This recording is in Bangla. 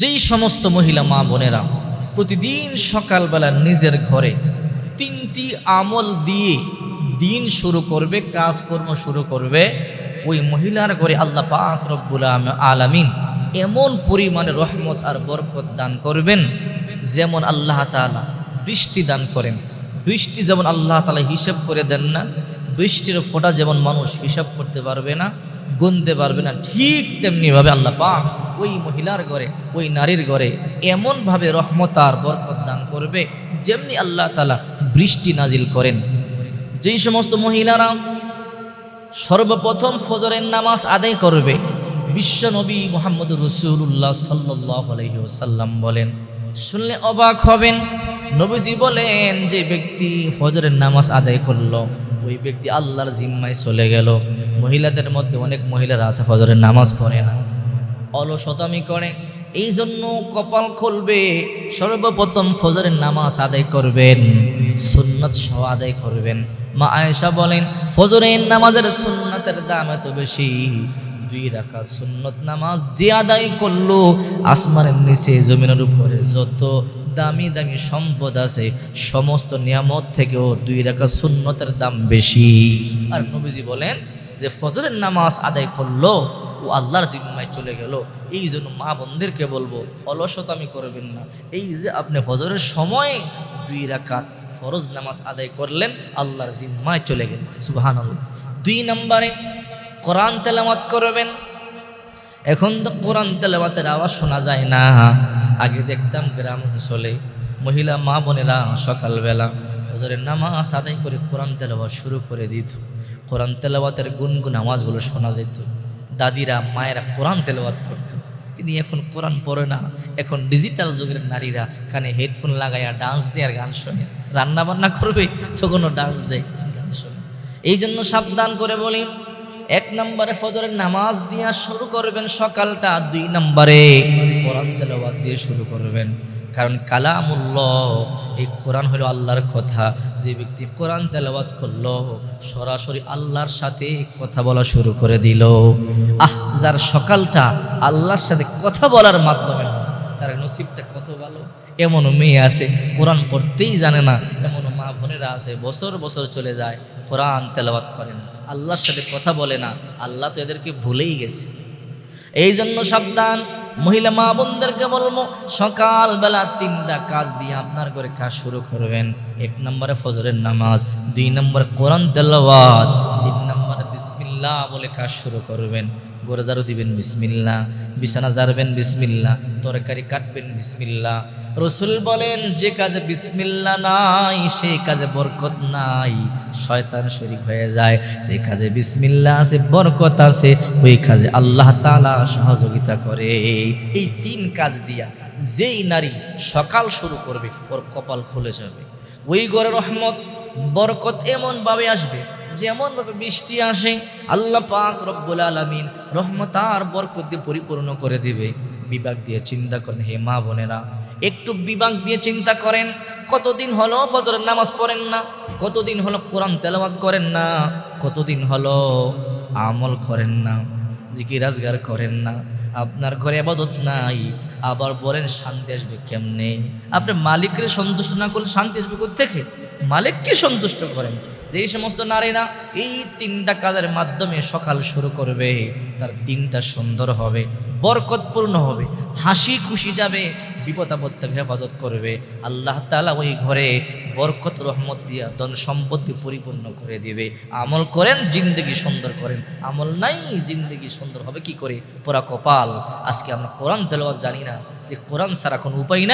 যেই সমস্ত মহিলা মা বোনেরা প্রতিদিন সকালবেলা নিজের ঘরে তিনটি আমল দিয়ে দিন শুরু করবে, কাজকর্ম শুরু করবে, ওই মহিলার ঘরে আল্লাহ পাক রব্বুল আলামিন এমন পরিমাণে রহমত আর বরকত দান করবেন যেমন আল্লাহ তাআলা বৃষ্টি দান করেন। বৃষ্টি যেমন আল্লাহ তাআলা হিসাব করে দেন না বৃষ্টির ফোঁটা যেমন মানুষ হিসাব করতে পারবে না, গুনতে পারবে না, ঠিক তেমনিভাবে আল্লাহ পাক ওই মহিলার ঘরে, ওই নারীর ঘরে এমনভাবে রহমত আর বরকত দান করবে যেমনি আল্লাহ তালা বৃষ্টি নাজিল করেন। যেই সমস্ত মহিলারা সর্বপ্রথম ফজরের নামাজ আদায় করবে, বিশ্ব নবী মোহাম্মদ রসুল্লাহ সাল্লাহ আলহিসাল্লাম বলেন, শুনলে অবাক হবেন, নবীজি বলেন যে ব্যক্তি ফজরের নামাজ আদায় করল। ওই ব্যক্তি আল্লাহর জিম্মায় চলে গেল। মহিলাদের মধ্যে অনেক মহিলারা আছে ফজরের নামাজ পড়ে না। অলসতামি করে। এই জন্য কপাল খুলবে, সর্বপ্রথম ফজরের নামাজ আদায় করবেন, সুন্নত সহ আদায় করবেন। মা আয়েশা বলেন ফজরের নামাজের সুন্নতের দাম এত বেশি। দুই রাখা সুন্নত নামাজ যে আদায় করল, আসমানের নিচে, জমিনের উপরে যত দামি দামি সম্পদ আছে, সমস্ত নিয়ামত থেকেও দুই রাখা সুন্নতের দাম বেশি। আর নবীজি বলেন যে, ফজরের নামাজ আদায় করল ও আল্লাহর জিম্মায় চলে গেল। এই জন্য মা বোনদেরকে বলব অলসতামি করবেন না। এই যে আপনি ফজরের সময় দুই রাকাত ফরজ নামাজ আদায় করলেন, আল্লাহর জিম্মায় চলে গেলেন। সুবাহান দুই নম্বরে কোরআন তেলামাত করবেন এখন তো কোরআন তেলাওয়াতের আওয়াজ শোনা যায় না। আগে দেখতাম গ্রাম অঞ্চলে মহিলা, মা বোনেরা সকালবেলা ফজরের নামাজ আদায় করে কোরআন তেলাওয়াত শুরু করে দিত। কোরআন তেলাওয়াতের গুনগুন আওয়াজগুলো শোনা যেত। দাদিরা, মায়েরা কোরআন তেলাওয়াত করত। কিন্তু এখন কোরআন পড়ে না। এখন ডিজিটাল যুগের নারীরা কানে হেডফোন লাগাইয়া ডান্স দেয় আর গান শোনে। রান্না বান্না করবে, তখনও ডান্স দেয়, গান শোনে। এই জন্য সাবধান করে বলি এক নম্বরে ফজরের নামাজ দিয়া শুরু করবেন সকালটা, দুই নম্বরে কোরআন তেলাওয়াত দিয়ে শুরু করবেন। কারণ কালামুল্লাহ, এই কোরআন হলো আল্লাহর কথা। যে ব্যক্তি কোরআন তেলাওয়াত করল, সরাসরি আল্লাহর সাথে কথা বলা শুরু করে দিল। আহ, যার সকালটা আল্লাহর সাথে কথা বলার মাধ্যমে তার নসিবটা কত ভালো? এমনও মেয়ে আছে, কোরআন পড়তেই জানে না, এমনও মা বোনেরা আছে, বছর বছর চলে যায়, কোরআন তেলাওয়াত করে না। আল্লাহর সাথে কথা বলে না। আল্লাহ তো এদেরকে ভুলেই গেছে। এই জন্য সাবধান। মহিলা মা বোনদেরকে বলব, সকালবেলা তিনটা কাজ দিয়ে আপনার করে কাজ শুরু করবেন। এক নম্বরে ফজরের নামাজ, দুই নম্বর কোরআন তেলাওয়াত, তিন নম্বরে বিসমিল্লাহ বলে কাজ শুরু করবেন। গরু জারু দিবেন বিসমিল্লা বিছানা জারবেন বিসমিল্লা তরকারি কাটবেন বিসমিল্লা রসুল বলেন, যে কাজে বিসমিল্লা নাই সেই কাজে বরকত নাই, শয়তান শরিক হয়ে যায়। যে কাজে বিসমিল্লা আছে, বরকত আছে, ওই কাজে আল্লাহ তালা সহযোগিতা করে। এই তিন কাজ দিয়া যেই নারী সকাল শুরু করবে, ওর কপাল খুলে যাবে। ওই ঘরে রহমত বরকত এমনভাবে আসবে যেমনভাবে বৃষ্টি আসে, আল্লাহ পাক রব্বুল আলমিন রহমত আর বরকত দিয়ে পরিপূর্ণ করে দিবে। বিভাগ দিয়ে চিন্তা করেন, হে মা বোনেরা, একটু বিভাগ দিয়ে চিন্তা করেন, কতদিন হলো ফজরের নামাজ পড়েন না? কতদিন হলো কোরআন তেলাওয়াত করেন না? কতদিন হলো আমল করেন না? জিকিরাজগার করেন না? আপনার ঘরে আবাদত নাই, আবার বলেন শান্তি আসবে কেমনে? আপনি মালিককে সন্তুষ্ট না করলে শান্তি আসবে থেকে মালিককে সন্তুষ্ট করেন। যে সমস্ত নারীরা এই তিনটা কাজের মাধ্যমে সকাল শুরু করবে, তার দিনটা সুন্দর হবে, বরকতপূর্ণ হবে, হাসি খুশি যাবে, বিপদ আপদ থেকে হেফাজত করবে। আল্লাহ তালা ওই ঘরে বরকত, রহমত দিয়া ধন সম্পত্তি পরিপূর্ণ করে দিবে। আমল করেন, জিন্দগি সুন্দর করেন। আমল নাই, জিন্দগি সুন্দর হবে কি করে? পোড়া কপাল। আজকে আমরা কোরআন তেলাওয়াত জানি না যে কোরআন ছাড়া কোনো উপায় নাই।